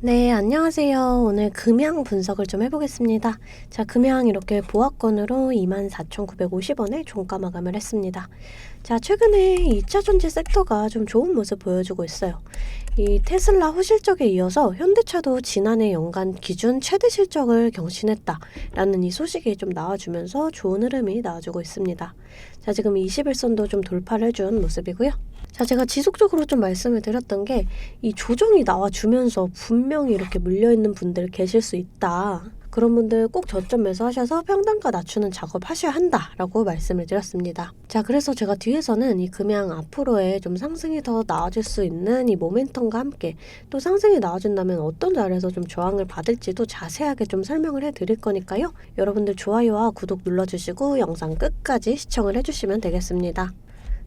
네, 안녕하세요. 오늘 금양 분석을 좀 해보겠습니다. 자, 금양 이렇게 보합권으로 24,950원에 종가 마감을 했습니다. 자, 최근에 2차 전지 섹터가 좀 좋은 모습 보여주고 있어요. 이 테슬라 후실적에 이어서 현대차도 지난해 연간 기준 최대 실적을 경신했다라는 이 소식이 좀 나와주면서 좋은 흐름이 나와주고 있습니다. 자, 지금 21선도 좀 돌파를 해준 모습이고요. 자, 제가 지속적으로 좀 말씀을 드렸던 게 이 조정이 나와주면서 분명히 이렇게 물려있는 분들 계실 수 있다. 그런 분들 꼭 저점 매수하셔서 평단가 낮추는 작업 하셔야 한다라고 말씀을 드렸습니다. 자, 그래서 제가 뒤에서는 이 금양 앞으로의 좀 상승이 더 나아질 수 있는 이 모멘텀과 함께 또 상승이 나아진다면 어떤 자리에서 좀 저항을 받을지도 자세하게 좀 설명을 해 드릴 거니까요. 여러분들 좋아요와 구독 눌러주시고 영상 끝까지 시청을 해주시면 되겠습니다.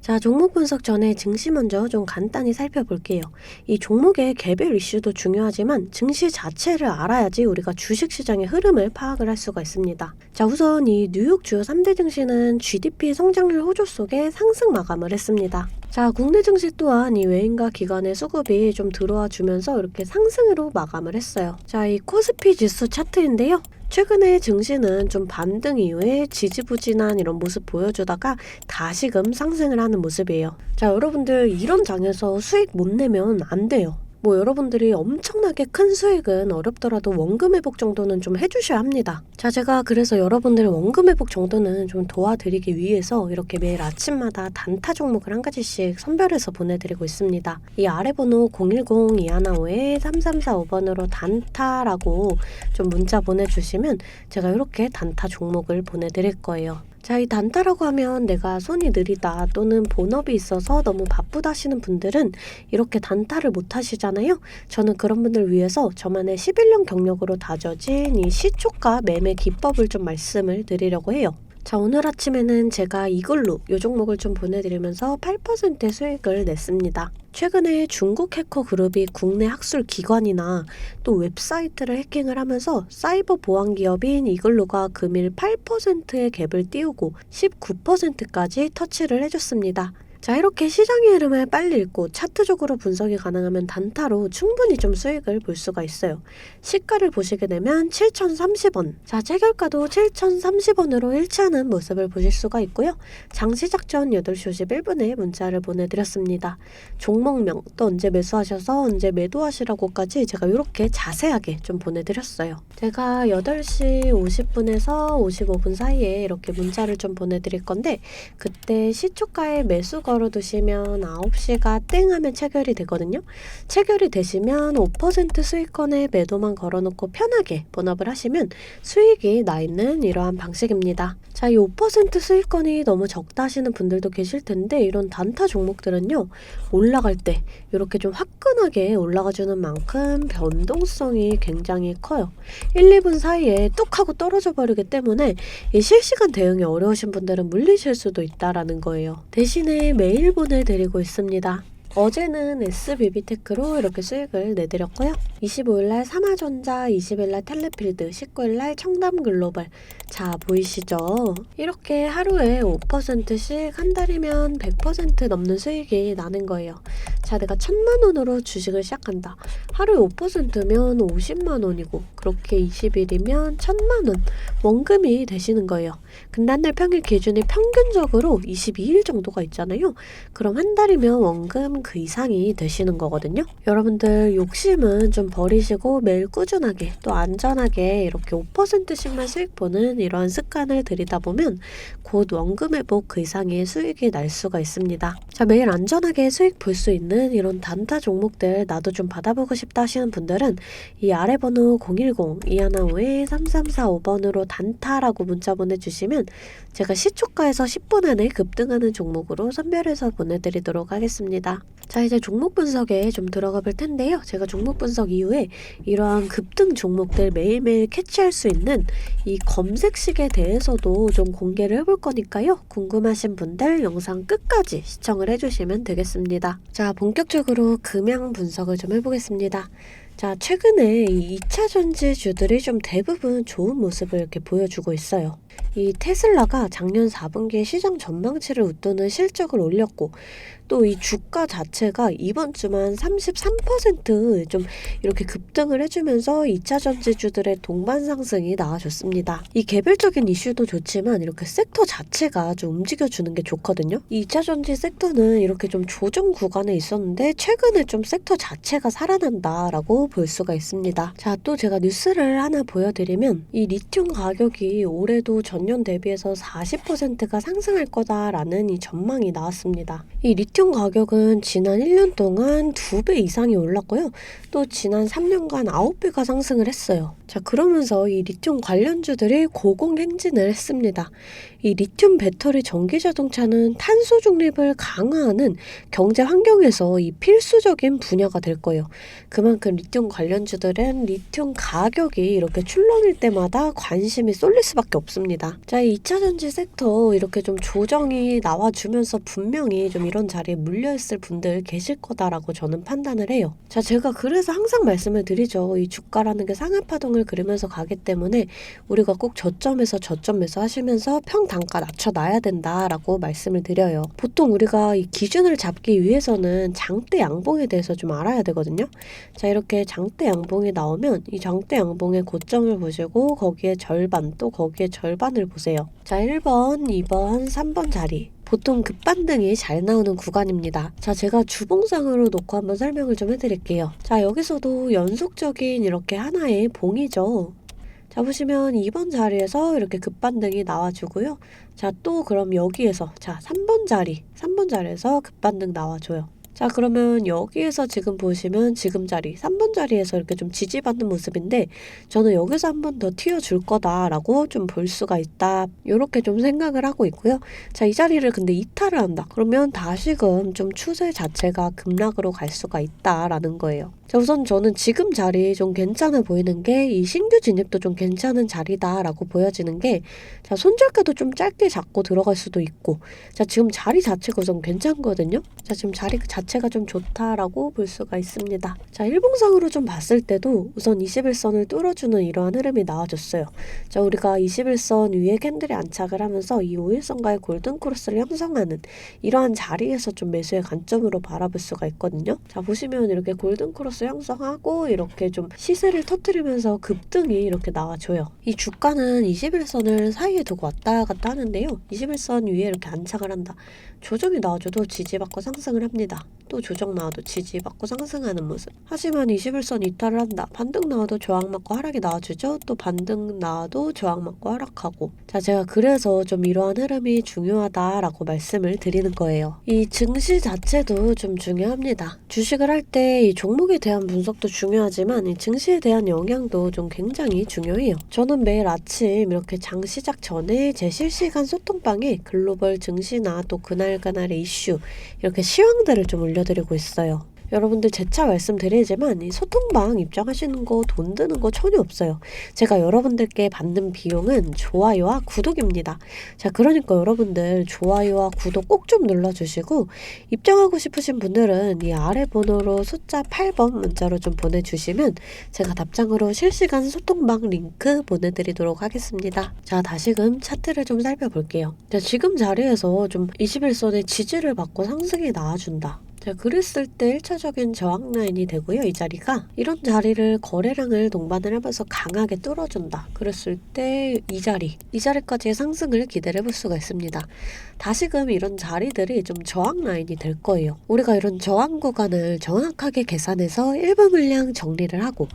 자, 종목 분석 전에 증시 먼저 좀 간단히 살펴볼게요. 이 종목의 개별 이슈도 중요하지만 증시 자체를 알아야지 우리가 주식 시장의 흐름을 파악을 할 수가 있습니다. 자, 우선 이 뉴욕 주요 3대 증시는 GDP 성장률 호조 속에 상승 마감을 했습니다. 자, 국내 증시 또한 이 외인과 기관의 수급이 좀 들어와 주면서 이렇게 상승으로 마감을 했어요. 자, 이 코스피 지수 차트인데요. 최근에 증시는 좀 반등 이후에 지지부진한 이런 모습 보여주다가 다시금 상승을 하는 모습이에요. 자, 여러분들 이런 장에서 수익 못 내면 안 돼요. 뭐 여러분들이 엄청나게 큰 수익은 어렵더라도 원금 회복 정도는 좀 해주셔야 합니다. 자, 제가 그래서 여러분들 원금 회복 정도는 좀 도와드리기 위해서 이렇게 매일 아침마다 단타 종목을 한 가지씩 선별해서 보내드리고 있습니다. 이 아래 번호 010-215-3345번으로 단타라고 좀 문자 보내주시면 제가 이렇게 단타 종목을 보내드릴 거예요. 자, 이 단타라고 하면 내가 손이 느리다 또는 본업이 있어서 너무 바쁘다 하시는 분들은 이렇게 단타를 못 하시잖아요. 저는 그런 분들 위해서 저만의 11년 경력으로 다져진 이 시초가 매매 기법을 좀 말씀을 드리려고 해요. 자, 오늘 아침에는 제가 이글루 요 종목을 좀 보내드리면서 8%의 수익을 냈습니다. 최근에 중국 해커 그룹이 국내 학술 기관이나 또 웹사이트를 해킹을 하면서 사이버 보안 기업인 이글루가 금일 8%의 갭을 띄우고 19%까지 터치를 해줬습니다. 자, 이렇게 시장의 흐름을 빨리 읽고 차트적으로 분석이 가능하면 단타로 충분히 좀 수익을 볼 수가 있어요. 시가를 보시게 되면 7,030원. 자, 체결가도 7,030원으로 일치하는 모습을 보실 수가 있고요. 장 시작 전 8시 51분에 문자를 보내드렸습니다. 종목명, 또 언제 매수하셔서 언제 매도하시라고까지 제가 이렇게 자세하게 좀 보내드렸어요. 제가 8시 50분에서 55분 사이에 이렇게 문자를 좀 보내드릴 건데, 그때 시초가의 매수 걸어두시면 9시가 땡 하면 체결이 되거든요. 체결이 되시면 5% 수익권에 매도만 걸어놓고 편하게 본업을 하시면 수익이 나 있는 이러한 방식입니다. 자, 이 5% 수익권이 너무 적다 하시는 분들도 계실 텐데 이런 단타 종목들은요. 올라갈 때 이렇게 좀 화끈하게 올라가주는 만큼 변동성이 굉장히 커요. 1, 2분 사이에 뚝 하고 떨어져 버리기 때문에 이 실시간 대응이 어려우신 분들은 물리실 수도 있다라는 거예요. 대신에 매일 보내드리고 있습니다. 어제는 SBB테크로 이렇게 수익을 내드렸고요. 25일날 삼화전자, 20일날 텔레필드, 19일날 청담글로벌. 자, 보이시죠? 이렇게 하루에 5%씩 한 달이면 100% 넘는 수익이 나는 거예요. 자, 내가 천만 원으로 주식을 시작한다. 하루에 5%면 50만 원이고, 그렇게 20일이면 천만 원 원금이 되시는 거예요. 근데 한 달 평일 기준이 평균적으로 22일 정도가 있잖아요. 그럼 한 달이면 원금 그 이상이 되시는 거거든요. 여러분들 욕심은 좀 버리시고 매일 꾸준하게 또 안전하게 이렇게 5%씩만 수익 보는 이러한 습관을 들이다 보면 곧 원금 회복 그 이상의 수익이 날 수가 있습니다. 자, 매일 안전하게 수익 볼 수 있는 이런 단타 종목들 나도 좀 받아보고 싶다 하시는 분들은 이 아래 번호 010-215-3345번으로 단타라고 문자 보내주시면 제가 시초가에서 10분 안에 급등하는 종목으로 선별해서 보내드리도록 하겠습니다. 자, 이제 종목 분석에 좀 들어가 볼 텐데요. 제가 종목 분석 이후에 이러한 급등 종목들 매일매일 캐치할 수 있는 이 검색식에 대해서도 좀 공개를 해볼 거니까요. 궁금하신 분들 영상 끝까지 시청을 해주시면 되겠습니다. 자, 본격적으로 금양 분석을 좀 해보겠습니다. 자, 최근에 이 2차 전지주들이 좀 대부분 좋은 모습을 이렇게 보여주고 있어요. 이 테슬라가 작년 4분기에 시장 전망치를 웃도는 실적을 올렸고 또 이 주가 자체가 이번 주만 33%좀 이렇게 급등을 해주면서 2차 전지주들의 동반 상승이 나와줬습니다. 이 개별적인 이슈도 좋지만 이렇게 섹터 자체가 좀 움직여주는 게 좋거든요. 이 2차 전지 섹터는 이렇게 좀 조정 구간에 있었는데 최근에 좀 섹터 자체가 살아난다라고 볼 수가 있습니다. 자, 또 제가 뉴스를 하나 보여드리면 이 리튬 가격이 올해도 전년 대비해서 40%가 상승할 거다라는 이 전망이 나왔습니다. 이 리튬 가격은 지난 1년 동안 2배 이상이 올랐고요. 또 지난 3년간 9배가 상승을 했어요. 자, 그러면서 이 리튬 관련주들이 고공 행진을 했습니다. 이 리튬 배터리 전기 자동차는 탄소 중립을 강화하는 경제 환경에서 이 필수적인 분야가 될 거예요. 그만큼 리튬 관련주들은 리튬 가격이 이렇게 출렁일 때마다 관심이 쏠릴 수밖에 없 습니다. 자, 이 2차 전지 섹터 이렇게 좀 조정이 나와주면서 분명히 좀 이런 자리에 물려있을 분들 계실 거다라고 저는 판단을 해요. 자, 제가 그래서 항상 말씀을 드리죠. 이 주가라는 게 상하파동을 그리면서 가기 때문에 우리가 꼭 저점에서 저점 매수하시면서 평 단가 낮춰놔야 된다라고 말씀을 드려요. 보통 우리가 이 기준을 잡기 위해서는 장대 양봉에 대해서 좀 알아야 되거든요. 자, 이렇게 장대 양봉이 나오면 이 장대 양봉의 고점을 보시고 거기에 절반 또 거기에 절반 을 보세요. 자, 1번, 2번, 3번 자리. 보통 급반등이 잘 나오는 구간입니다. 자, 제가 주봉상으로 놓고 한번 설명을 좀 해드릴게요. 자, 여기서도 연속적인 이렇게 하나의 봉이죠. 자, 보시면 2번 자리에서 이렇게 급반등이 나와주고요. 자, 또 그럼 여기에서, 자, 3번 자리, 3번 자리에서 급반등 나와줘요. 자, 그러면 여기에서 지금 보시면 지금 자리, 3번 자리에서 이렇게 좀 지지받는 모습인데, 저는 여기서 한 번 더 튀어줄 거다라고 좀 볼 수가 있다. 이렇게 좀 생각을 하고 있고요. 자, 이 자리를 근데 이탈을 한다. 그러면 다시금 좀 추세 자체가 급락으로 갈 수가 있다라는 거예요. 자, 우선 저는 지금 자리 좀 괜찮아 보이는 게 이 신규 진입도 좀 괜찮은 자리다라고 보여지는 게 자, 손절가도 좀 짧게 잡고 들어갈 수도 있고 자, 지금 자리 자체가 우선 괜찮거든요. 자, 지금 자리 자 체가 좀 좋다라고 볼 수가 있습니다. 자, 일봉상으로 좀 봤을 때도 우선 21선을 뚫어주는 이러한 흐름이 나와줬어요. 자, 우리가 21선 위에 캔들이 안착을 하면서 이 5일선과의 골든 크로스를 형성하는 이러한 자리에서 좀 매수의 관점으로 바라볼 수가 있거든요. 자, 보시면 이렇게 골든 크로스 형성하고 이렇게 좀 시세를 터트리면서 급등이 이렇게 나와줘요. 이 주가는 21선을 사이에 두고 왔다 갔다 하는데요. 21선 위에 이렇게 안착을 한다. 조정이 나와줘도 지지받고 상승을 합니다. 또 조정 나와도 지지받고 상승하는 모습. 하지만 21선 이탈을 한다. 반등 나와도 저항 맞고 하락이 나와주죠. 또 반등 나와도 저항 맞고 하락하고. 자, 제가 그래서 좀 이러한 흐름이 중요하다라고 말씀을 드리는 거예요. 이 증시 자체도 좀 중요합니다. 주식을 할 때 이 종목에 대한 분석도 중요하지만 이 증시에 대한 영향도 좀 굉장히 중요해요. 저는 매일 아침 이렇게 장 시작 전에 제 실시간 소통방에 글로벌 증시나 또 그날 그날의 이슈 이렇게 시황들을 좀 올려 드리고 있어요. 여러분들 재차 말씀드리지만 이 소통방 입장하시는 거 돈 드는 거 전혀 없어요. 제가 여러분들께 받는 비용은 좋아요와 구독입니다. 자, 그러니까 여러분들 좋아요와 구독 꼭 좀 눌러주시고 입장하고 싶으신 분들은 이 아래 번호로 숫자 8번 문자로 좀 보내주시면 제가 답장으로 실시간 소통방 링크 보내드리도록 하겠습니다. 자, 다시금 차트를 좀 살펴볼게요. 자, 지금 자리에서 좀 21선의 지지를 받고 상승이 나와준다. 자, 그랬을 때 1차적인 저항 라인이 되고요. 이 자리가 이런 자리를 거래량을 동반을 하면서 강하게 뚫어준다. 그랬을 때 이 자리, 이 자리까지의 상승을 기대해 볼 수가 있습니다. 다시금 이런 자리들이 좀 저항 라인이 될 거예요. 우리가 이런 저항 구간을 정확하게 계산해서 일부 물량 정리를 하고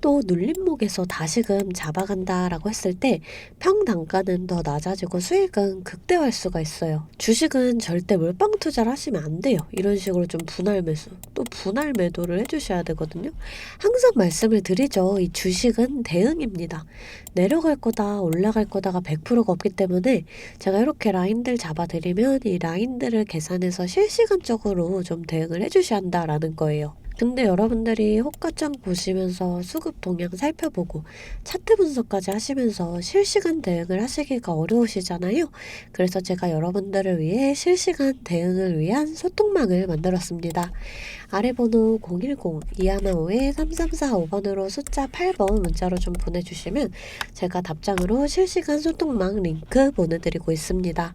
또 눌림목에서 다시금 잡아간다라고 했을 때 평단가는 더 낮아지고 수익은 극대화할 수가 있어요. 주식은 절대 몰빵 투자를 하시면 안 돼요. 이런 식으로 좀 분할 매수 또 분할 매도를 해주셔야 되거든요. 항상 말씀을 드리죠. 이 주식은 대응입니다. 내려갈 거다 올라갈 거다가 100%가 없기 때문에 제가 이렇게 라인들 잡아드리면 이 라인들을 계산해서 실시간적으로 좀 대응을 해주셔야 한다라는 거예요. 근데 여러분들이 호가창 보시면서 수급 동향 살펴보고 차트 분석까지 하시면서 실시간 대응을 하시기가 어려우시잖아요. 그래서 제가 여러분들을 위해 실시간 대응을 위한 소통망을 만들었습니다. 아래 번호 010-215-3345번으로 숫자 8번 문자로 좀 보내주시면 제가 답장으로 실시간 소통망 링크 보내드리고 있습니다.